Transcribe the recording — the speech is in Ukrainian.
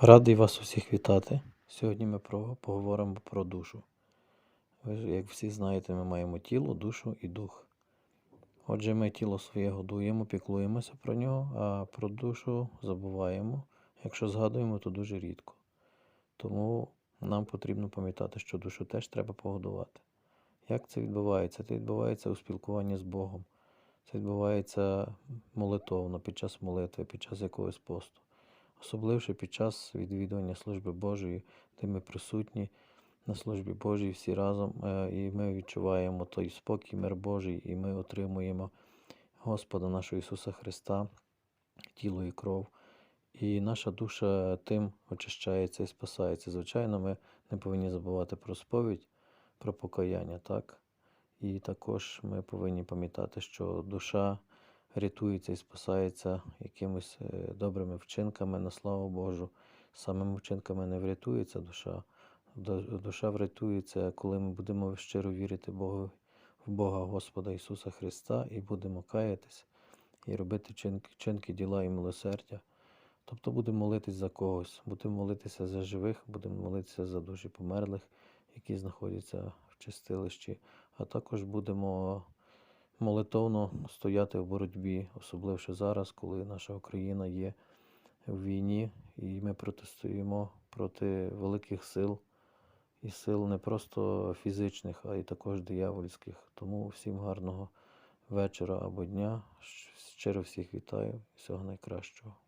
Радий вас усіх вітати. Сьогодні ми про, поговоримо про душу. Ви як всі знаєте, ми маємо тіло, душу і дух. Отже, ми тіло своє годуємо, піклуємося про нього, а про душу забуваємо. Якщо згадуємо, то дуже рідко. Тому нам потрібно пам'ятати, що душу теж треба погодувати. Як це відбувається? Це відбувається у спілкуванні з Богом. Це відбувається молитовно, під час молитви, під час якогось посту особливо під час відвідування служби Божої, де ми присутні на службі Божій всі разом, е, і ми відчуваємо той спокій, мир Божий, і ми отримуємо Господа нашого Ісуса Христа, тіло і кров. І наша душа тим очищається і спасається. Звичайно, ми не повинні забувати про сповідь, про покаяння, так? І також ми повинні пам'ятати, що душа рятується і спасається якимось е, добрими вчинками на славу Божу. Самими вчинками не врятується душа. Душа врятується, коли ми будемо щиро вірити Богу, в Бога Господа Ісуса Христа і будемо каятись і робити чинки, чинки діла і милосердя. Тобто будемо молитись за когось, будемо молитися за живих, будемо молитися за душі померлих, які знаходяться в чистилищі, а також будемо молитовно стояти в боротьбі, особливо зараз, коли наша Україна є в війні, і ми протистоїмо проти великих сил і сил не просто фізичних, а й також диявольських. Тому всім гарного вечора або дня. Щиро всіх вітаю, всього найкращого.